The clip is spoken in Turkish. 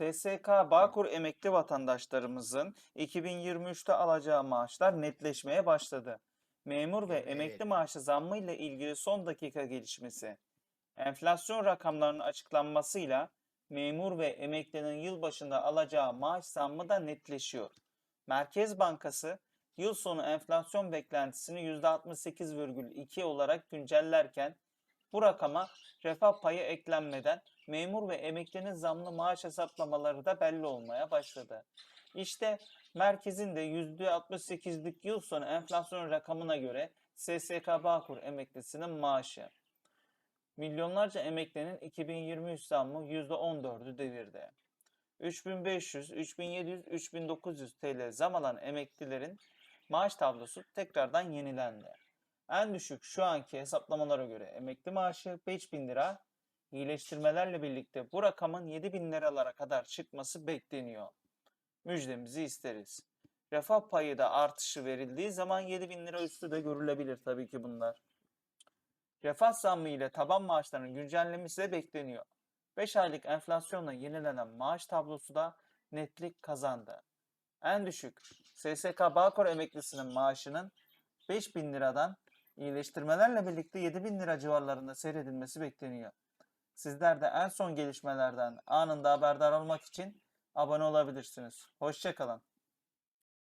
SSK Bağkur emekli vatandaşlarımızın 2023'te alacağı maaşlar netleşmeye başladı. Memur ve emekli maaşı zammı ile ilgili son dakika gelişmesi. Enflasyon rakamlarının açıklanmasıyla memur ve emeklinin yılbaşında alacağı maaş zammı da netleşiyor. Merkez Bankası yıl sonu enflasyon beklentisini %68,2 olarak güncellerken bu rakama refah payı eklenmeden memur ve emeklinin zamlı maaş hesaplamaları da belli olmaya başladı. İşte merkezin de %68'lik yıl sonu enflasyon rakamına göre SSK Bağkur emeklisinin maaşı. Milyonlarca emeklinin 2023 zammı %14'ü devirdi. 3500, 3700, 3900 TL zam alan emeklilerin maaş tablosu tekrardan yenilendi. En düşük şu anki hesaplamalara göre emekli maaşı 5000 lira, iyileştirmelerle birlikte bu rakamın 7000 liralara kadar çıkması bekleniyor. Müjdemizi isteriz. Refah payı da artışı verildiği zaman 7000 lira üstü de görülebilir tabii ki bunlar. Refah zammı ile taban maaşlarının güncellemesi de bekleniyor. 5 aylık enflasyonla yenilenen maaş tablosu da netlik kazandı. En düşük SSK Bağkur emeklisinin maaşının 5000 liradan iyileştirmelerle birlikte 7000 lira civarlarında seyredilmesi bekleniyor. Sizler de en son gelişmelerden anında haberdar olmak için abone olabilirsiniz. Hoşçakalın.